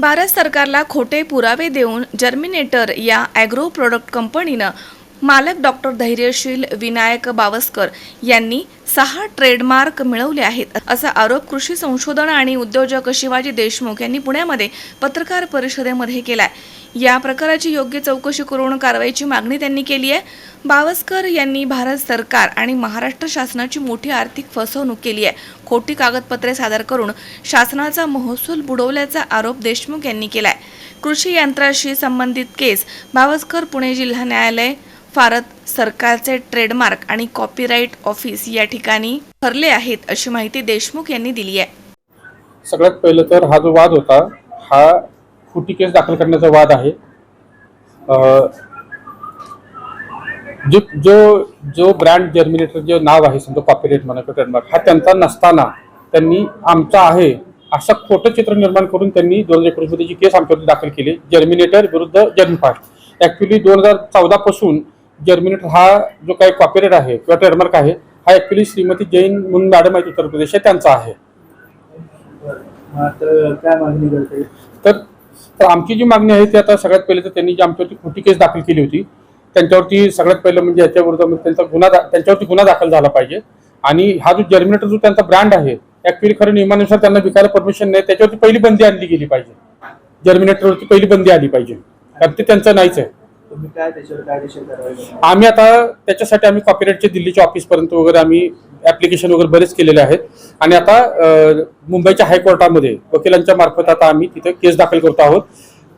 भारत सरकारला खोटे पुरावे देऊन जर्मिनेटर या ॲग्रो प्रोडक्ट कंपनीनं मालक डॉक्टर धैर्यशील विनायक बावस्कर यांनी सहा ट्रेडमार्क मिळवले आहेत असा आरोप कृषी संशोधन आणि उद्योजक शिवाजी देशमुख यांनी पुण्यामध्ये पत्रकार परिषदेमध्ये केलाय. या प्रकाराची योग्य चौकशी करून कारवाईची मागणी त्यांनी केली आहे. बावस्कर यांनी भारत सरकार आणि महाराष्ट्र शासनाची मोठी आर्थिक फसवणूक केली आहे. खोटी कागदपत्रे सादर करून शासनाचा महसूल बुडवल्याचा आरोप देशमुख यांनी केलाय. कृषी यंत्राशी संबंधित केस बावस्कर पुणे जिल्हा न्यायालय फारत सरकारचे ट्रेडमार्क आणि कॉपीराईट ऑफिस या ठिकाणी ठरले आहेत अशी माहिती देशमुख यांनी दिली आहे. सगळ्यात पहिलं तर हा जो वाद होता हा फुटी केस दाखल करण्याचा वाद आहे. जो जो जो ब्रँड जर्मिनेटर जे नाव आहे समजा कॉपीराईट म्हणा किंवा ट्रेडमार्क हा त्यांचा नसताना त्यांनी आमचा आहे असं खोटं चित्र निर्माण करून त्यांनी दोन हजार एकोणीसमध्ये जी केस आमच्यावरती दाखल केली जर्मिनेटर विरुद्ध जर्मिफास्ट ॲक्च्युली दोन हजार चौदापासून पासून जर्मिनेटर हा जो काही कॉपीराईट आहे किंवा ट्रेडमार्क आहे हा ॲक्च्युली श्रीमती जैन म्हणून मॅडम आहेत उत्तर प्रदेश आहे त्यांचा आहे. तर काय मागणी करते तर तर आमची जी मागणी आहे ती आता सगळ्यात पहिले तर त्यांनी जी आमच्यावरती खोटी केस दाखल केली होती त्यांच्यावरती सगळ्यात पहिलं म्हणजे याच्या विरुद्ध त्यांचा गुन्हा त्यांच्यावरती गुन्हा दाखल झाला पाहिजे. आणि हा जो जर्मिनेटर जो त्यांचा ब्रँड आहे ऍक्च्युली खरं नियमानुसार त्यांना विकायला परमिशन नाही त्याच्यावरती पहिली बंदी आणली गेली पाहिजे. जर्मिनेटरवरती पहिली बंदी आली पाहिजे. कारण ते त्यांचं नाहीच आहे. तुम्ही काय त्याच्यावर कायदेशीर कारवाई करणार? आम्ही आता त्याच्यासाठी आम्ही कॉपीराईटचे दिल्लीच्या ऑफिसपर्यंत वगैरे आम्ही ऍप्लिकेशन वगैरे बरेच केलेले आहेत. आणि आता मुंबईच्या हायकोर्टामध्ये वकिलांच्या मार्फत आता आम्ही तिथे केस दाखल करतो आहोत.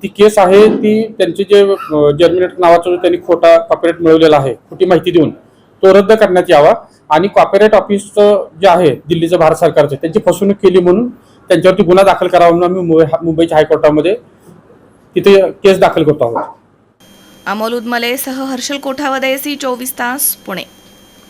ती केस आहे ती त्यांचे जे जर्मिनेटर नावाचा जो त्यांनी खोटा कॉपीराईट मिळवलेला आहे खोटी माहिती देऊन तो रद्द करण्यात यावा. आणि कॉपीराईट ऑफिसचं जे आहे दिल्लीचं भारत सरकारचं त्यांची फसवणूक केली म्हणून त्यांच्यावरती गुन्हा दाखल करावा म्हणून आम्ही मुंबई मुंबईच्या हायकोर्टामध्ये तिथे केस दाखल करतो आहोत. अमोल उदमले सह हर्षल कोठावदे सी चोवीस तास पुणे.